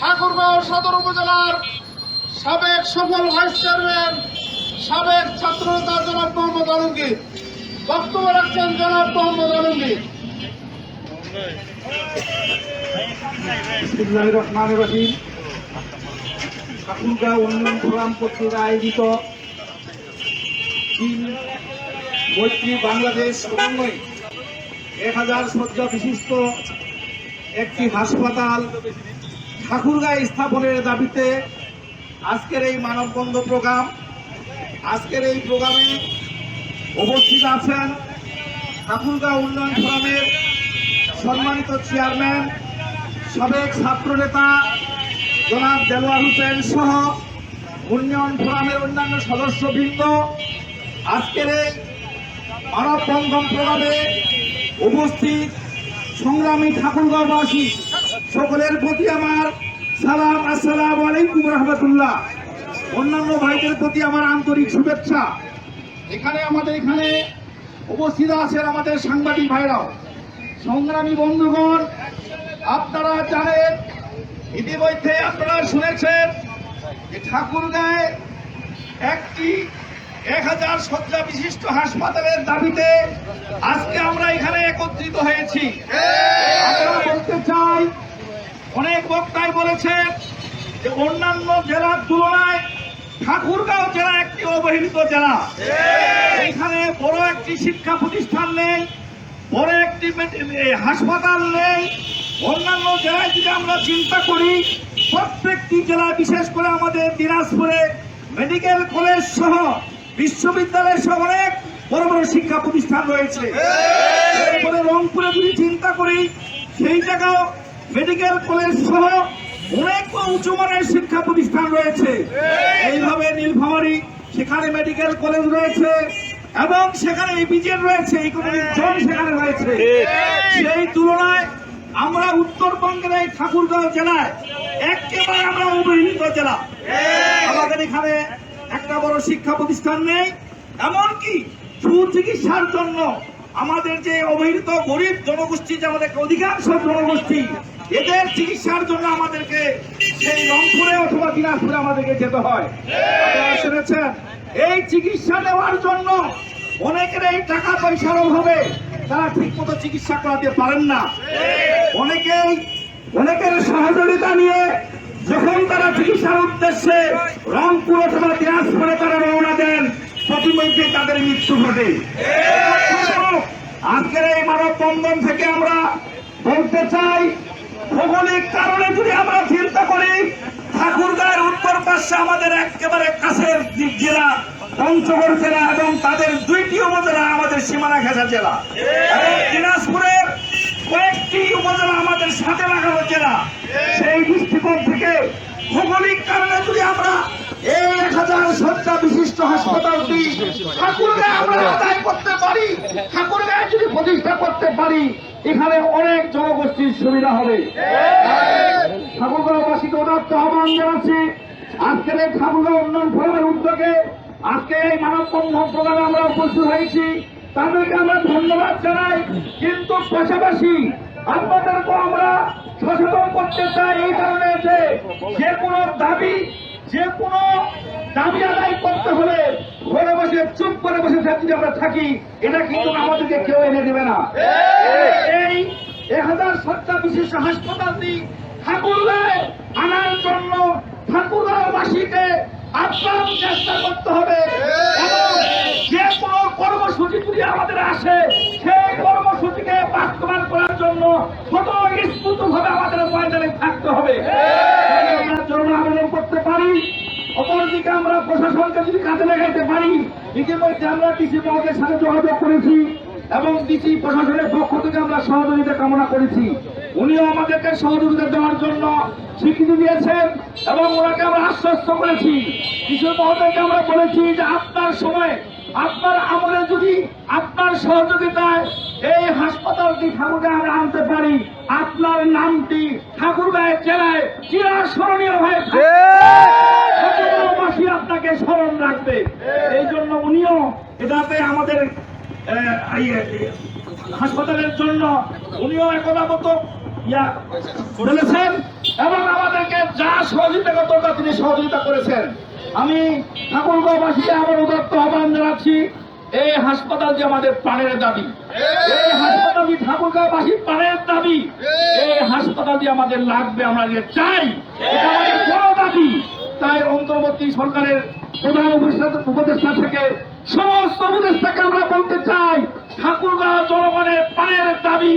ঠাকুরগাঁও সদর উপজেলার সাবেক সফল ভাইস চেয়ারম্যান, সাবেক ছাত্রনেতা জনাব মোহাম্মদ আলমগীর। বক্তব্য রাখছেন জনাব মোহাম্মদ আলমগীর। উন্নয়ন কর্তৃক আয়োজিত বাংলাদেশ এক হাজার শয্যা বিশিষ্ট একটি হাসপাতাল ঠাকুরগাঁও স্থাপনের দাবিতে আজকের এই মানববন্ধ প্রোগ্রাম, আজকের এই প্রোগ্রামে উপস্থিত আছেন ঠাকুরগাঁও উন্নয়ন ফোরামের সম্মানিত চেয়ারম্যান, সাবেক ছাত্রনেতা জনাব দেলোয়ার হোসেন সহ উন্নয়ন ফোরামের অন্যান্য সদস্যবৃন্দ। আজকের এই মানব বন্ধন প্রোগ্রামে উপস্থিত সংগ্রামী ঠাকুরগাঁওবাসী সকলের প্রতি আমার সালাম আসসালাম আলাইকুম রহমতুল্লাহ। অন্যান্য ভাইদের প্রতি আমার আন্তরিক শুভেচ্ছা। এখানে আমাদের এখানে উপস্থিত আছেন আমাদের সাংবাদিক ভাইরাও। সংগ্রামী বন্ধুগণ আপনারা জানেন ইতিমধ্যে আপনারা শুনেছেন যে ঠাকুরগাঁয়ে একটি এক হাজার শয্যা বিশিষ্ট হাসপাতালের দাবিতে আজকে আমরা এখানে একত্রিত হয়েছি। আমরা বলতে চাই অনেক বক্তাই বলেছেন যে অন্যান্য জেলার তুলনায় ঠাকুরগাঁও জেলা একটি অবহেলিত জেলা। এখানে বড় একটি শিক্ষা প্রতিষ্ঠান নেই বড় একটি হাসপাতাল নেই। অন্যান্য জেলায় যদি আমরা চিন্তা করি প্রত্যেকটি জেলায় বিশেষ করে আমাদের দিনাজপুরে মেডিকেল কলেজ সহ বিশ্ববিদ্যালয় সহ অনেক বড় বড় শিক্ষা প্রতিষ্ঠান রয়েছে। রংপুরে যদি চিন্তা করি সেই জায়গাও মেডিকেল কলেজ সহ অনেক উঁচু মানের শিক্ষা প্রতিষ্ঠান রয়েছে। এইভাবে নীলফামারী সেখানে মেডিকেল কলেজ রয়েছে এবং সেখানে বিজেন রয়েছে ইকোনমিক জোন সেখানে রয়েছে। সেই তুলনায় আমরা উত্তরবঙ্গের এই ঠাকুরগাঁও জেলায় একেবারে আমরা অবহেলিত জেলা। আমাদের এখানে একটা বড় শিক্ষা প্রতিষ্ঠান নেই এমনকি সুচিকিৎসার জন্য আমাদের যে অবহেলিত গরিব জনগোষ্ঠী যে আমাদের অধিকাংশ জনগোষ্ঠী এদের চিকিৎসার জন্য আমাদেরকে সেই রংপুরে অথবা দিনাজপুরে আমাদেরকে যেতে হয়। শুনেছেন? এই চিকিৎসা নেওয়ার জন্য অনেকের এই টাকা পয়সার অভাবে তারা ঠিক মতো চিকিৎসা করাতে পারেন না। অনেকেই, অনেকের সহযোগিতা নিয়ে যখন তারা চিকিৎসার উদ্দেশ্যে রংপুর অথবা দিনাজপুরে তারা রওনা দেন, প্রতিমধ্যে তাদের মৃত্যু ঘটে। আজকের এই মানব বন্ধন থেকে আমরা বলতে চাই ভৌগোলিক কারণে যদি আমরা চিন্তা করি, ঠাকুরগাঁয়ের উত্তর পাশে আমাদের একেবারে কাছের জেলা, পঞ্চগড় জেলা এবং তাদের দুইটি উপজেলা আমাদের সীমানা ঘেঁষা জেলা। এবং দিনাজপুরের কয়েকটি উপজেলা আমাদের সাথে লাগানো জেলা। সেই দৃষ্টিকোণ থেকে ভৌগোলিক কারণে যদি আমরা এই এক হাজার শয্যা বিশিষ্ট হাসপাতালটি ঠাকুরগাঁয়ে আমরা আদায় করতে পারি, ঠাকুরগাঁয়ে যদি প্রতিষ্ঠা করতে পারি এখানে অনেক জনগোষ্ঠীর সুবিধা হবে। ঠাকুরগাঁওবাসীকে উদাত্ত আহ্বান জানাচ্ছি। আজকের এই ঠাকুরগাঁও উন্নয়ন ফোরামের উদ্যোগে আজকে এই মানব বন্ধন প্রোগ্রামে আমরা উপস্থিত হয়েছি। তাদেরকে আমরা ধন্যবাদ জানাই। কিন্তু পাশাপাশি আপনাদেরকে আমরা সচেতন করতে চাই এই কারণে যে কোনো দাবি, যে কোনো দাবি আদায় করতে হলে ঘরে বসে চুপ করে বসে যদি আমরা থাকি এটা কিন্তু আমাদেরকে কেউ এনে দেবে না। এই এক হাজার শয্যা বিশিষ্ট হাসপাতালটি ঠাকুরগাঁয় আনার জন্য ঠাকুরগাঁওবাসীকে আপ্রাণ চেষ্টা করতে হবে। যে কোনো কর্মসূচি যদি আমাদের আসে সেই কর্মসূচিকে বাস্তবায়ন করার জন্য ছোট স্ফূর্ত ভাবে আমাদের ময়দানে থাকতে হবে। আমরা জন্য আবেদন করতে পারি অপরদিকে আমরা প্রশাসনকে যদি কাজে লাগাইতে পারি, ইতিমধ্যে আমরা ডিসি মহলের সাথে যোগাযোগ করেছি এবং ডিসি প্রশাসনের পক্ষ থেকে আমরা সহযোগিতা কামনা করেছি। উনিও আমাদেরকে সহযোগিতা দেওয়ার জন্য স্বীকৃতি দিয়েছেন এবং ওনাকে আমরা আশ্বস্ত করেছি। ডিসি মহোদয়কে আমরা বলেছি যে আপনার সময় আপনার আমলে যদি আপনার সহযোগিতায় এই হাসপাতালটি ঠাকুরগাঁয়ে আমরা আনতে পারি আপনার নামটি ঠাকুরগাঁয় জেলায় চিরাস্মরণীয় হয়ে আপনাকে স্মরণ রাখবে। এই জন্য উনিও এটাতে আমাদের এই, হাসপাতালের জন্য উনিও একদা মতো ইয়া বলেছেন এবং আমাদের সফলতা তিনি সহযোগিতা করেছেন। আমি ঠাকুরগাঁওবাসীকে আবার উদত্ত আহ্বান জানাচ্ছি, এই হাসপাতাল যে আমাদের প্রাণের দাবি, এই হাসপাতাল যে ঠাকুরগাঁওবাসী প্রাণের দাবি, এই হাসপাতাল যে আমাদের লাগবে, আমরা যে চাই বড় দাবি। তাই অন্তর্বর্তী সরকারের প্রধান উপদেষ্টা থেকে সমস্ত উপদেষ্টাকে আমরা বলতে চাই, ঠাকুরগাঁও জনগণের প্রাণের দাবি,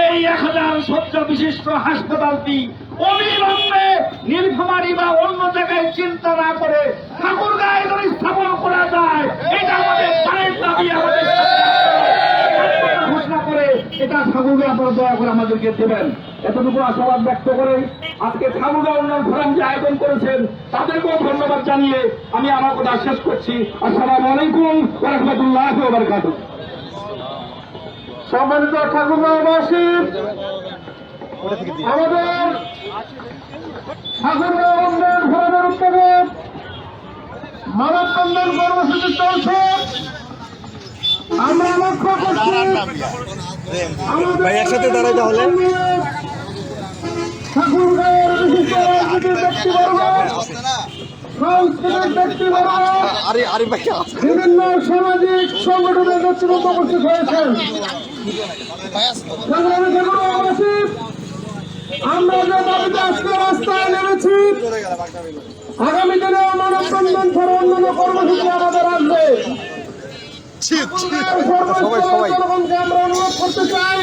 এই এক হাজার শয্যা বিশিষ্ট হাসপাতালটি অবিলম্বে নীলফামারি বা অন্য জায়গায় চিন্তা না করে ঠাকুরগাঁয়ে যদি স্থাপন করা যায়, এটা আমাদের প্রাণের দাবি, আমাদের ঘোষণা করে, এটা ঠাকুরগাঁও আপনারা দয়া করে আমাদেরকে দেবেন। এতটুকু আশাবাদ ব্যক্ত করে আজকে ঠাকুরগাঁও উন্নয়ন ফোরাম যে আয়োজন করেছেন, তাদেরকেও ধন্যবাদ জানিয়ে আমি আমার কথা শেষ করছি। আসসালামু আলাইকুম রহমতুল্লাহ বারকাতুহ। সম্মানিত ঠাকুরগাঁওবাসী আমাদের ঠাকুরগাঁও উন্নয়ন ফোরামের উদ্যোগে মানববন্ধন কর্মসূচি চলছে আমরা লক্ষ্য করছি একসাথে দাঁড়াই তাহলে। বিশিষ্ট রাজনীতির ব্যক্তিবর্গ সাংস্কৃতিক ব্যক্তিবর্গ বিভিন্ন সামাজিক সংগঠনের নেতৃত্ব উপস্থিত হয়েছেন আমরা যে দাবিতে আজকে রাস্তায় নেমেছি আগামী দিনে মানববন্ধন ছাড়া অন্যান্য কর্মসূচি আমাদের আসবে। জনগণকে আমরা অনুরোধ করতে চাই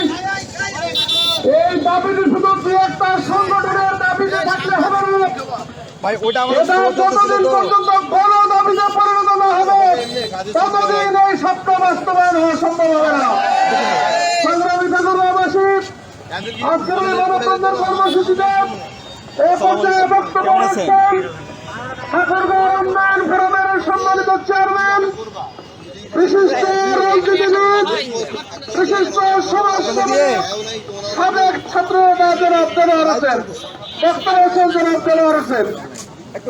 এই দাবিটি শুধু দু একটা সংগঠনের দাবিতে থাকলে হবে না যতদিন পর্যন্ত গণ দাবিতে পরিণত হবে ততদিন এই স্বপ্ন বাস্তবায়ন হওয়া সম্ভব হবে না। সংগ্রামী ঠাকুরবাসী আজকের এই মানববন্ধন কর্মসূচিতে এ পর্যায়ে বক্তব্য রাখছেন ঠাকুরগাঁও উন্নয়ন ফোরামের সম্মানিত চেয়ারম্যান, বিশিষ্ট রাজনীতিবিদ, বিশিষ্ট সমাজসেবক সাবেক ছাত্র নেতা জনাব দেলোয়ার হোসেন। বক্তব্য আছেন জনাব দেলোয়ার হোসেন। একটু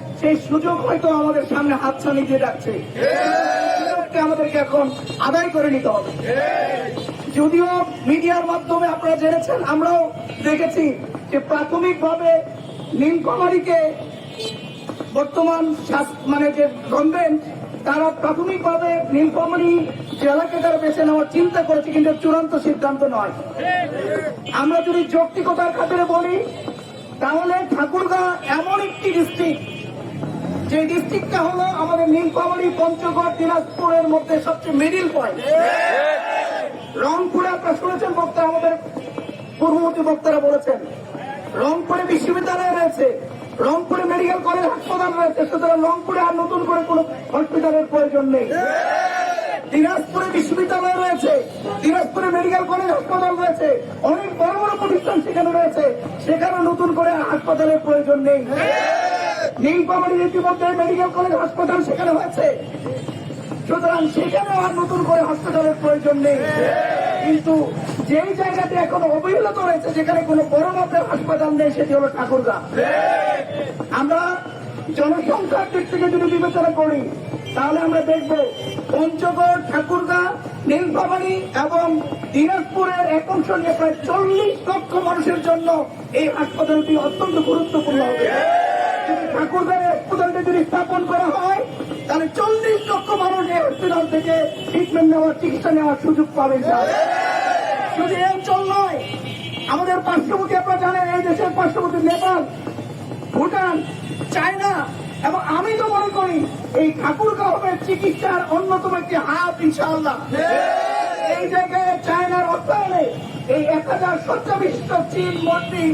সেই সুযোগ হয়তো আমাদের সামনে হাতছানি দিয়ে যাচ্ছে। আমাদেরকে এখন আদায় করে নিতে হবে। যদিও মিডিয়ার মাধ্যমে আপনারা জেনেছেন, আমরাও দেখেছি যে প্রাথমিকভাবে নীলকুমারীকে বর্তমান মানে যে গভর্নমেন্ট, তারা প্রাথমিকভাবে নীলফামারী জেলাকে তারা বেছে নেওয়ার চিন্তা করেছে, কিন্তু চূড়ান্ত সিদ্ধান্ত নয়। আমরা যদি যৌক্তিকতার খাতিরে বলি, তাহলে ঠাকুরগাঁ এমন একটি ডিস্ট্রিক্ট যে ডিস্ট্রিক্টটা হলো আমাদের নীলফামারী, পঞ্চগড়, দিনাজপুরের মধ্যে সবচেয়ে মিডিল পয়েন্ট রংপুরে আপনারা শুনেছেন, বক্তা আমাদের পূর্ববর্তী বক্তারা বলেছেন, রংপুরে বিশ্ববিদ্যালয় রয়েছে, রংপুরে মেডিকেল কলেজ হাসপাতাল রয়েছে, সুতরাং রংপুরে আর নতুন করে কোনো হসপিটালের প্রয়োজন নেই। দিনাজপুরে বিশ্ববিদ্যালয় রয়েছে, দিনাজপুরে মেডিকেল কলেজ হাসপাতাল রয়েছে, অনেক বড় বড় প্রতিষ্ঠান সেখানে রয়েছে, সেখানে নতুন করে হাসপাতালের প্রয়োজন নেই। নীলপামারির ইতিমধ্যে মেডিকেল কলেজ হাসপাতাল সেখানে হয়েছে। সুতরাং সেখানে আর নতুন করে হসপিটালের প্রয়োজন নেই। কিন্তু যেই জায়গাতে এখনও অবহেলিত রয়েছে, যেখানে কোনো বড় মাপের হাসপাতাল নেই, সেটি হলো ঠাকুরগাঁ। আমরা জনসংখ্যার দিক থেকে যদি বিবেচনা করি, তাহলে আমরা দেখব পঞ্চগড়, ঠাকুরগাঁ, নীলফামারী এবং দিনাজপুরের এক অংশ নিয়ে প্রায় চল্লিশ লক্ষ মানুষের জন্য এই হাসপাতালটি অত্যন্ত গুরুত্বপূর্ণ হবে। যদি ঠাকুরগাঁয়ের হাসপাতালটা যদি স্থাপন করা হয়, তাহলে চল্লিশ লক্ষ মানুষ এই হসপিটাল থেকে ট্রিটমেন্ট নেওয়ার, চিকিৎসা নেওয়ার সুযোগ পাবে এই অঞ্চল নয়, আমাদের পার্শ্ববর্তী, আপনারা জানেন, এই দেশের পার্শ্ববর্তী নেপাল, ভুটান, চায়না, এবং আমি তো মনে করি, এই ঠাকুরগাঁও হবে চিকিৎসার অন্যতম একটি হাত ইনশাআল্লাহ। এই জায়গায় চায়নার অর্থায়নে এই এক হাজার বিশিষ্ট চীন মন্ত্রী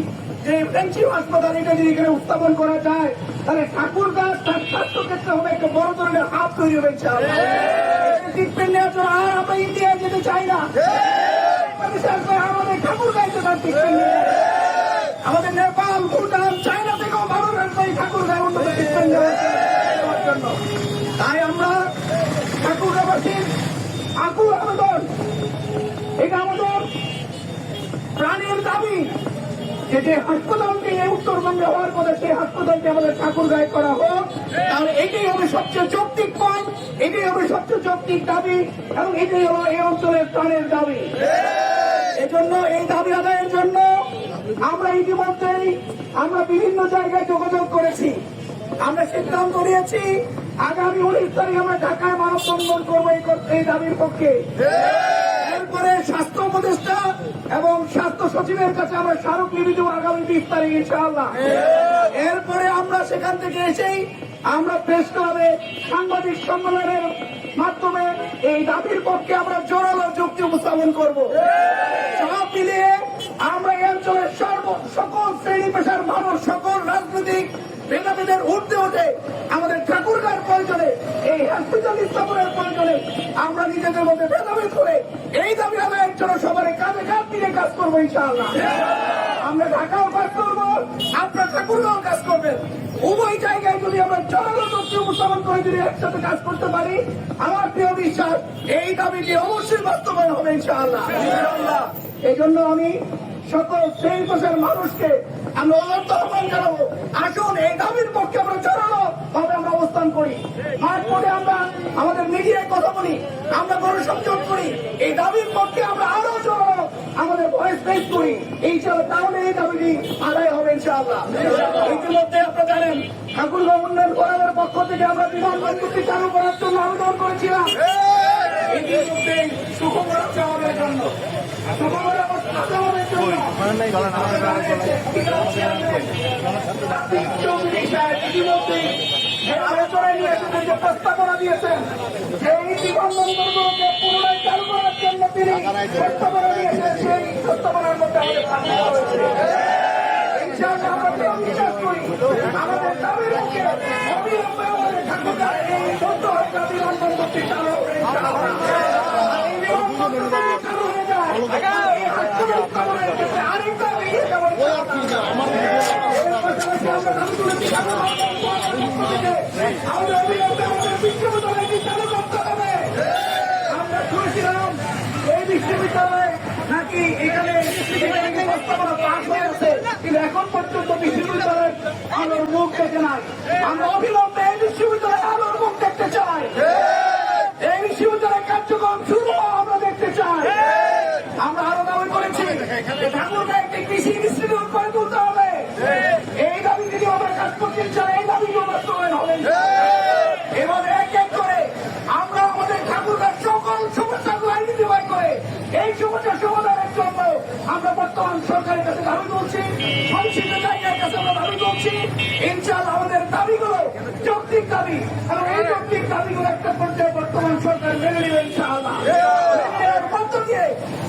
যে ফ্রেন্সিপ হাসপাতাল এটা যদি এখানে উত্থাপন করা যায় তাহলে ঠাকুরগাঁ তার স্বাস্থ্য ক্ষেত্রে হবে একটা বড় ধরনের হাত তৈরি হবে ইনশাআল্লাহ। ট্রিটমেন্ট নেওয়ার জন্য আর আমরা ইন্ডিয়ায় যেতে চাই না। আমাদের ঠাকুরগাঁইতে তার ট্রিটমেন্ট। আমাদের নেপাল ভুটান চায়না থেকেও মানুষ আসবে এই ঠাকুরগাঁও উন্নত ট্রিটমেন্ট নেওয়ার জন্য। তাই আমরা ঠাকুরগাঁবাসীর আকুল আবেদন। এটা আমাদের প্রাণের দাবি। যে যে হাসপাতালটি উত্তরবঙ্গে হওয়ার কথা সেই হাসপাতালটি আমাদের ঠাকুর ঠাকুরগাঁয় করা হোক। তাহলে এটাই হবে সবচেয়ে যৌক্তিক পয়েন্ট এটাই হবে সবচেয়ে যৌক্তিক দাবি এবং এটাই হলো এই অঞ্চলের প্রাণের দাবি। এজন্য এই দাবি আদায়ের জন্য আমরা ইতিমধ্যেই আমরা বিভিন্ন জায়গায় যোগাযোগ করেছি। আমরা সিদ্ধান্ত নিয়েছি, আগামী উনিশ তারিখ আমরা ঢাকায় মানববন্ধন করব এই কর- এই দাবির পক্ষে। এরপরে স্বাস্থ্য উপদেষ্টা এবং স্বাস্থ্য সচিবের কাছে আমরা স্মারকলিপি দেবো আগামী বিশ তারিখ, ইনশাআল্লাহ। এরপরে আমরা সেখান থেকে এসেই আমরা প্রেস ক্লাবে সাংবাদিক সম্মেলনের মাধ্যমে এই দাবির পক্ষে আমরা জোরালো যুক্তি উপস্থাপন করব। সব মিলিয়ে আমরা এই অঞ্চলের সর্ব সকল শ্রেণি পেশার মানুষ, সকল রাজনৈতিক ভেদাভেদের উঠতে উঠে আমাদের ঠাকুরগার প্রয়োজনে এই হসপিটাল স্থাপনের প্রয়োজনে আমরা নিজেদের মধ্যে ভেদাভেদ করে এই দাবি আদায়ের জন্য সবার কাঁধে কাঁধ দিয়ে কাজ করব ইনশাআল্লাহ। আমরা ঢাকাও কাজ করব আপনার ঠাকুরগাঁও কাজ করবেন। উভয় জায়গায় যদি আমরা শক্তি উপস্থাপন করে যদি একসাথে কাজ করতে পারি আমার প্রিয় বিশ্বাস এই দাবিটি অবশ্যই বাস্তবায়ন হবে ইনশাআল্লাহ। এই জন্য আমি সকল শ্রেণি পেশার মানুষকে আমরা অনুরোধ আহ্বান জানাব আসুন, এই দাবির পক্ষে আমরা জোরালো ভাবে আমরা অবস্থান করি। মাঠ আমরা আমাদের মিডিয়ায় কথা বলি, আমরা গণসংযোগ করি। এই দাবির পক্ষে আমরা আরও জোরালো আমাদের ভয়েস রেজ করি। ইনশাআল্লাহ তাহলে এই দাবিটি আদায় হবে ইনশাআল্লাহ। ইতিমধ্যে আপনারা জানেন ঠাকুরগাঁও উন্নয়ন ফোরামের পক্ষ থেকে আমরা বিমানবন্দরটি চালু করার জন্য আবেদন করেছিলাম। ইতিমধ্যে সুখবর আছে আমাদের জন্য সুখবর আমাদের জন্য চৌধুরী সাহেব ইতিমধ্যেই যে আলোচনায় নিয়ে এসেছেন যে প্রস্তাবনা দিয়েছেন যে এই বিমানবন্দরগুলোকে পুনরায় চালু করার জন্য তিনি প্রস্তাবনা দিয়েছেন সেই প্রস্তাবনার মধ্যে আমাদের সামনে রয়েছে ইনশাআল্লাহ আমরা কেউ বিশ্বাস করি আমাদের দাবির অবিলম্বে আমাদের ঠাকুরগাঁও এই চোদ্দ হাজার বিমানবন্দরটি চালু হবে ইনশাআল্লাহ। আর এই বিমানবন্দর যদি চালু হয়ে আমাদের বিশ্ববিদ্যালয়টি চালু বিশ্ববিদ্যালয়ে নাকি এখানে এখানে আমরা অবিলম্বে আলোর মুখ দেখতে চাই এই বিশ্ববিদ্যালয়ের কার্যক্রম শুরু হওয়া আমরা দেখতে চাই আমরা আরও দাবি করেছি যে ঠাকুরগাঁ একটি কৃষি ইনস্টিটিউট করে তুলতে হবে। এই দাবি যদি আমরা কাজ করতে চাই এই দাবি বাস্তবায়ন হবে এভাবে এক এক করে আমরা আমাদের ঠাকুরগার সকল সমস্যাগুলো আইডেন্টিফাই করে এই সমস্যা সমাধানের জন্য আমরা বর্তমান সরকারের কাছে দাবি তুলছি সংসিদ্ধ জায়গার কাছে আমরা দাবি তুলছি। ইনশাআল্লাহ আমাদের দাবিগুলো যৌক্তিক দাবি এবং এই যৌক্তিক দাবিগুলো একটা পর্যায়ে বর্তমান সরকার মেনে নেবে ইনশাআল্লাহ।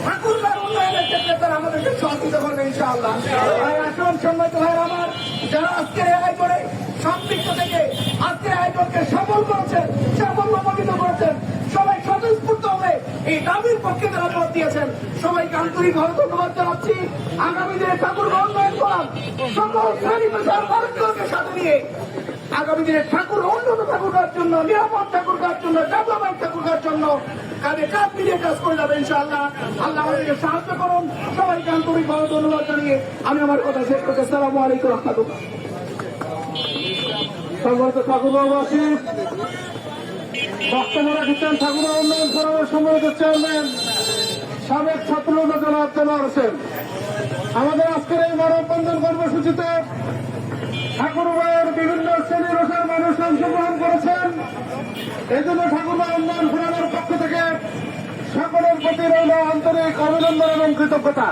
ঠাকুরগার উন্নয়নের ক্ষেত্রে তারা আমাদেরকে সহযোগিতা করবে ইনশাআল্লাহ। আসুন সম্মানিত ভাইয়ের আমার, যারা আজকের আয়োজনে সম্পৃক্ত থেকে আজকের আয়োজনকে সফল করেছেন, সাফল্যমণ্ডিত করেছেন, সবাই স্বতঃস্ফূর্ত হবে এই দাবির পক্ষে যারা মত দিয়েছেন। সবাইকে আন্তরিকভাবে ধন্যবাদ জানাচ্ছি। আগামী দিনে ঠাকুর উন্নয়ন করার সকল শ্রেণি পেশার মানুষগুলোকে সাথে নিয়ে আগামী দিনে ঠাকুর উন্নত ঠাকুরকার জন্য, নিরাপদ ঠাকুরকার জন্য ডেভেলপমেন্ট ঠাকুরকার জন্য কাজে কাজ মিলিয়ে কাজ করে যাবে ইনশাআল্লাহ। আল্লাহ আমাদেরকে সাহায্য করুন। সবাইকে আন্তরিকভাবে ধন্যবাদ জানিয়ে আমি আমার কথা শেষ করতে সালামু আলাইকুম রহমতুল্লাহ। ঠাকুর আমাদের আজকের এই মানববন্ধন কর্মসূচিতে ঠাকুরবাড়ির বিভিন্ন শ্রেণি রোষের মানুষ অংশগ্রহণ করেছেন। এই জন্য ঠাকুরবা উন্নয়ন ফোরামের পক্ষ থেকে সকলের প্রতি রইল আন্তরিক অভিনন্দন এবং কৃতজ্ঞতা।